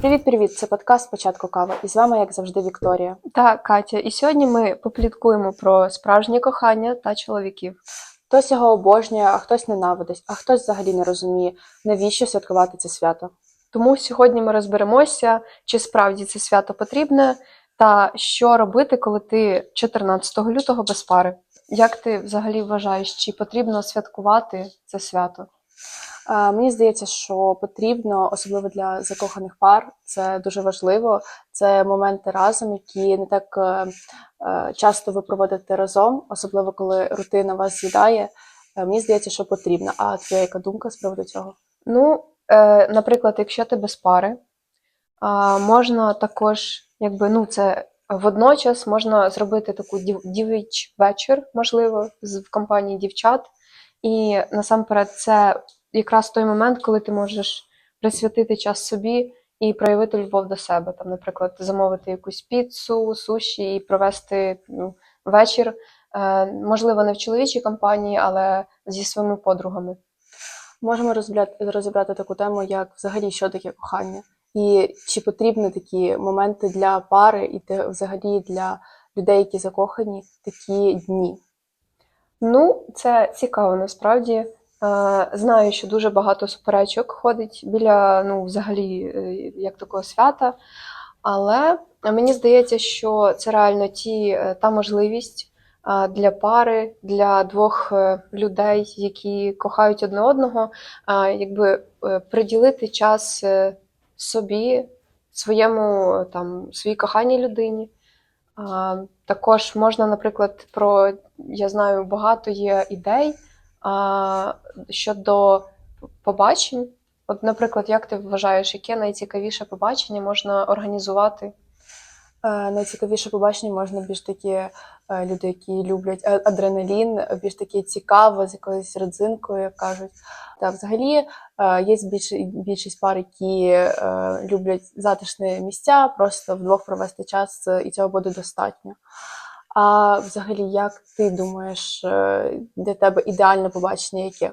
Привіт-привіт! Це подкаст Спочатку кава. І з вами, як завжди, Вікторія. та Катя. І сьогодні ми попліткуємо про справжнє кохання та чоловіків. Хтось його обожнює, а хтось ненавидить, а хтось взагалі не розуміє, навіщо святкувати це свято. Тому сьогодні ми розберемося, чи справді це свято потрібне, та що робити, коли ти 14 лютого без пари. Як ти взагалі вважаєш, чи потрібно святкувати це свято? Мені здається, що потрібно, особливо для закоханих пар, це дуже важливо. Це моменти разом, які не так е, е, часто ви проводите разом, особливо коли рутина вас з'їдає. Е, Мені здається, що потрібно. А твоя яка думка з приводу цього? Ну, наприклад, якщо ти без пари, можна також, якби, ну, це водночас можна зробити таку дів, дівич вечір, можливо, в компанії дівчат. І насамперед, це якраз той момент, коли ти можеш присвятити час собі і проявити любов до себе. Там, наприклад, замовити якусь піцу, суші і провести ну, вечір. Е, можливо, не в чоловічій компанії, але зі своїми подругами. Можемо розібрати, розібрати таку тему, як взагалі що таке кохання, і чи потрібні такі моменти для пари, і взагалі для людей, які закохані, такі дні. Ну, це цікаво насправді. Е, знаю, що дуже багато суперечок ходить біля ну, взагалі е, як такого свята. Але мені здається, що це реально ті, е, та можливість для пари, для двох людей, які кохають одне одного, якби приділити час собі, своєму там, своїй коханій людині. Також можна, наприклад, про я знаю, багато є ідей а, щодо побачень. От, наприклад, як ти вважаєш, яке найцікавіше побачення можна організувати? Е, Найцікавіше побачення можна більш такі е, люди, які люблять адреналін, більш такі цікаво, з якоюсь родзинкою, як кажуть. Та взагалі е, є більш, більшість пар, які люблять затишні місця, просто вдвох провести час, і цього буде достатньо. А взагалі, як ти думаєш, е, для тебе ідеальне побачення яке?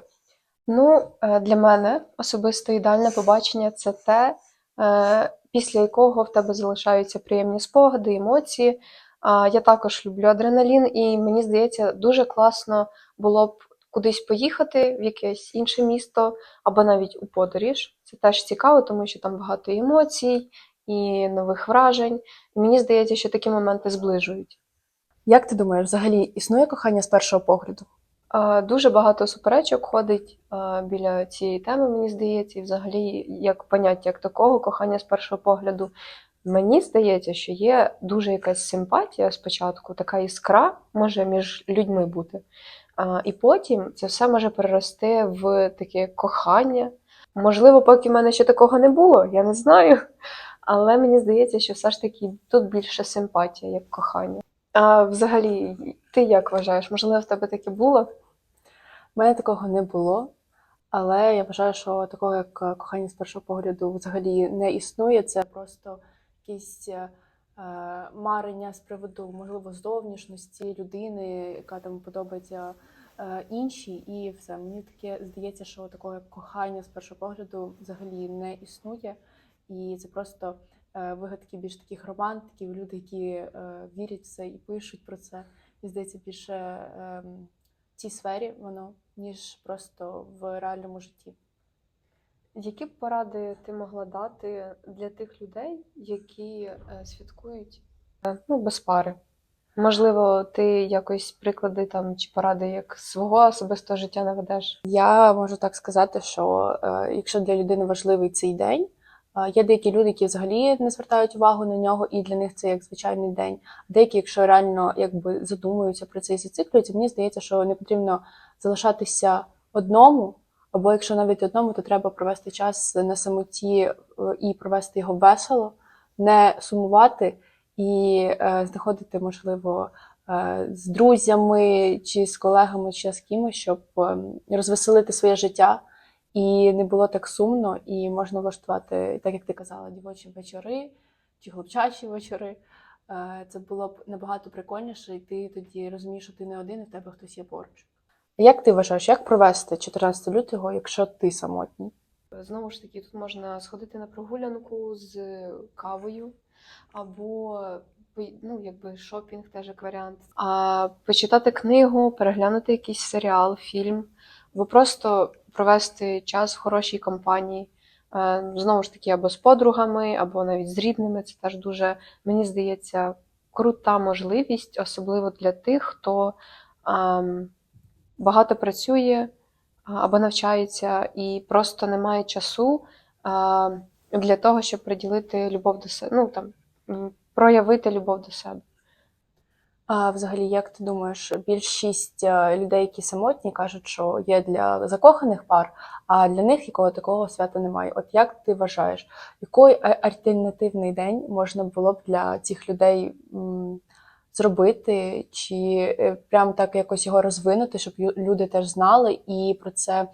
Ну, е, для мене особисто ідеальне побачення це те, е, після якого в тебе залишаються приємні спогади, емоції. Я також люблю адреналін, і мені здається, дуже класно було б кудись поїхати в якесь інше місто або навіть у подорож. Це теж цікаво, тому що там багато емоцій і нових вражень. І мені здається, що такі моменти зближують. Як ти думаєш, взагалі існує кохання з першого погляду? Дуже багато суперечок ходить біля цієї теми, мені здається, і взагалі як поняття як такого кохання з першого погляду. Мені здається, що є дуже якась симпатія спочатку, така іскра може між людьми бути. І потім це все може перерости в таке кохання. Можливо, поки в мене ще такого не було, я не знаю. Але мені здається, що все ж таки тут більше симпатія, як кохання. А взагалі, ти як вважаєш? Можливо, в тебе таке було? У мене такого не було, але я вважаю, що такого як е, кохання з першого погляду взагалі не існує. Це просто якісь е, е, марення з приводу, можливо, зовнішності людини, яка там подобається е, іншій, і все. Мені таке здається, що такого як кохання з першого погляду взагалі не існує. І це просто вигадки більш таких романтиків, люди, які е, вірять в це і пишуть про це. І здається, більше ем, в цій сфері воно, ніж просто в реальному житті. Які б поради ти могла дати для тих людей, які е, святкують е, ну, без пари? Можливо, ти якось приклади там чи поради як свого особистого життя наведеш? Я можу так сказати, що е, якщо для людини важливий цей день, е, є деякі люди, які взагалі не звертають увагу на нього, і для них це як звичайний день. Деякі, якщо реально якби задумуються про це і зациклюються, мені здається, що не потрібно залишатися одному. Або якщо навіть одному, то треба провести час на самоті е, і провести його весело, не сумувати і е, знаходити, можливо, е, з друзями чи з колегами, чи з кимось, щоб е, розвеселити своє життя. І не було так сумно, і можна влаштувати, так як ти казала, дівочі вечори чи хлопчачі вечори. Е, Це було б набагато прикольніше, і ти тоді розумієш, що ти не один, і в тебе хтось є поруч. Як ти вважаєш, як провести 14 лютого, якщо ти самотній? Знову ж таки, тут можна сходити на прогулянку з кавою, або ну, якби шопінг теж як варіант. А почитати книгу, переглянути якийсь серіал, фільм, або просто провести час в хорошій компанії. Е, Знову ж таки, або з подругами, або навіть з рідними. Це теж дуже, мені здається, крута можливість, особливо для тих, хто ем, багато працює або навчається і просто не має часу а, для того, щоб приділити любов до себе, ну там проявити любов до себе. А взагалі, як ти думаєш, більшість е, людей, які самотні, кажуть, що є для закоханих пар, а для них якого такого свята немає. От як ти вважаєш, який альтернативний день можна було б для цих людей зробити, чи е, прям так якось його розвинути, щоб люди теж знали і про це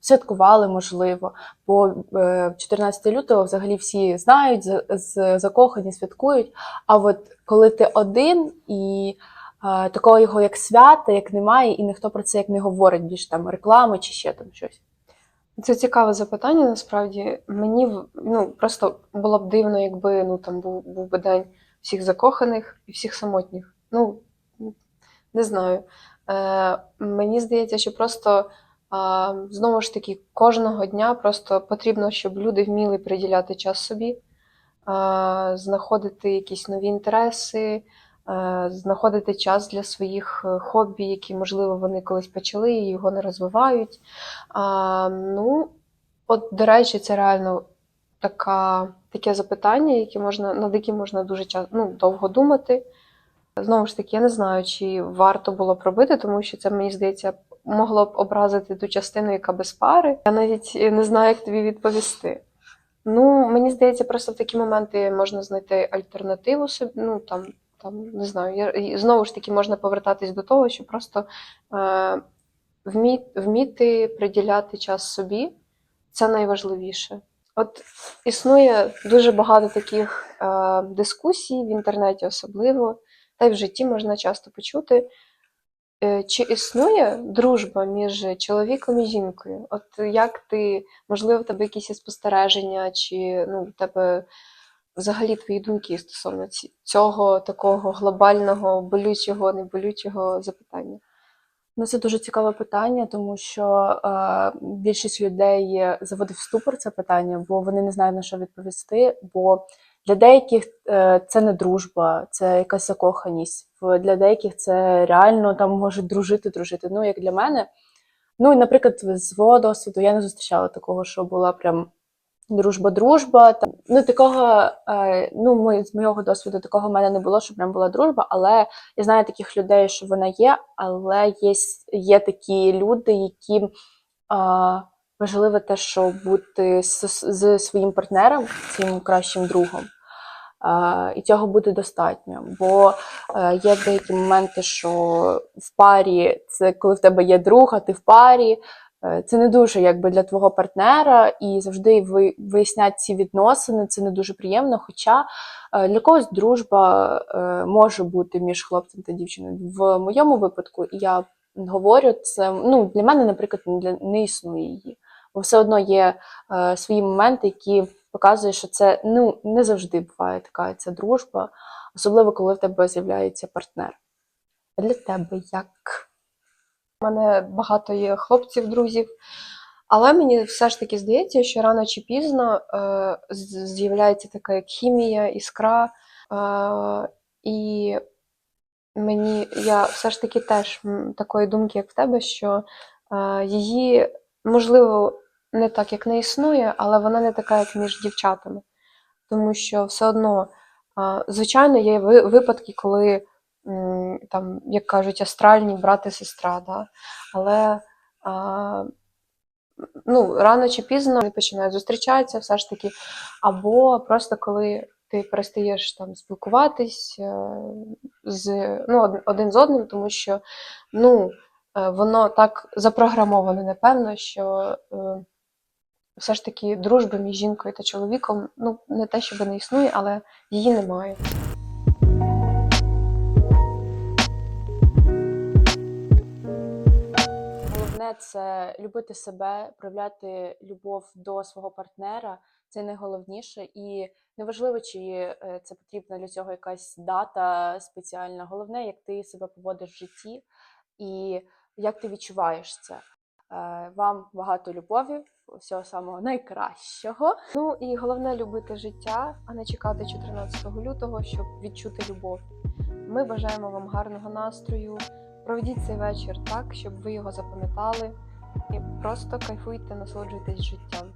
святкували, можливо. Бо е, 14 лютого взагалі всі знають, з- закохані, святкують. А от коли ти один і е, такого його як свята, як немає, і ніхто про це як не говорить, більш там реклами чи ще там щось. Це цікаве запитання. Насправді мені ну просто було б дивно, якби ну там був, був би день всіх закоханих і всіх самотніх. Ну не знаю. Е, мені здається, що просто знову ж таки кожного дня просто потрібно, щоб люди вміли приділяти час собі, знаходити якісь нові інтереси, е, знаходити час для своїх е, хобі, які, можливо, вони колись почали і його не розвивають. Ну, от, до речі, це реально така, таке запитання, яке можна, над яким можна дуже ча- ну, довго думати. Знову ж таки, я не знаю, чи варто було б робити, тому що це, мені здається, могло б образити ту частину, яка без пари. Я навіть не знаю, як тобі відповісти. Ну, мені здається, просто в такі моменти можна знайти альтернативу собі. Ну там, там не знаю. Я, знову ж таки можна повертатись до того, що просто е, вмі, вміти приділяти час собі це найважливіше. От існує дуже багато таких е, дискусій в інтернеті, особливо, та й в житті можна часто почути. Е, Чи існує дружба між чоловіком і жінкою? От як ти, можливо, в тебе якісь спостереження, чи ну, в тебе взагалі твої думки стосовно цього такого глобального, болючого, неболючого запитання? Ну, це дуже цікаве питання, тому що е, більшість людей заводить в ступор це питання, бо вони не знають на що відповісти. Бо для деяких е, це не дружба, це якась закоханість. Для деяких це реально там можуть дружити, дружити. Ну, як для мене. Ну, і, наприклад, з свого досвіду я не зустрічала такого, що була прям дружба-дружба. Там, ну, такого, е, ну, з моєго досвіду такого в мене не було, що прям була дружба, але я знаю таких людей, що вона є, але є, є такі люди, які а, важливо те, що бути з, з своїм партнером, своїм кращим другом. А, і цього буде достатньо. Бо е, є деякі моменти, що в парі це коли в тебе є друг, а ти в парі. Е, Це не дуже якби для твого партнера, і завжди ви вияснять ці відносини. Це не дуже приємно. Хоча е, для когось дружба е, може бути між хлопцем та дівчиною. В моєму випадку я говорю це. Ну для мене, наприклад, не, існує її. Бо все одно є свої моменти, які показують, що це ну не завжди буває така ця дружба, особливо коли в тебе з'являється партнер. Для тебе як? У мене багато є хлопців, друзів. Але мені все ж таки здається, що рано чи пізно е, з'являється така як хімія, іскра. Е, і мені я все ж таки теж такої думки, як в тебе, що е, її, можливо, не так, як не існує, але вона не така, як між дівчатами. Тому що все одно, е, звичайно, є випадки, коли там, як кажуть, астральні брат і сестра, да? але а, ну, рано чи пізно вони починають зустрічатися все ж таки, або просто коли ти перестаєш там спілкуватись е, з, ну, один з одним, тому що ну, е, воно так запрограмоване, напевно, що е, все ж таки дружби між жінкою та чоловіком ну, не те, щоб не існує, але її немає. Це любити себе, проявляти любов до свого партнера. Це найголовніше, і неважливо, чи е, це потрібна для цього якась дата спеціальна. Головне, як ти себе поводиш в житті і як ти відчуваєш це. Е, Вам багато любові, всього самого найкращого. Ну і головне любити життя, а не чекати 14 лютого, щоб відчути любов. Ми бажаємо вам гарного настрою. Проведіть цей вечір так, щоб ви його запам'ятали, і просто кайфуйте, насолоджуйтесь життям.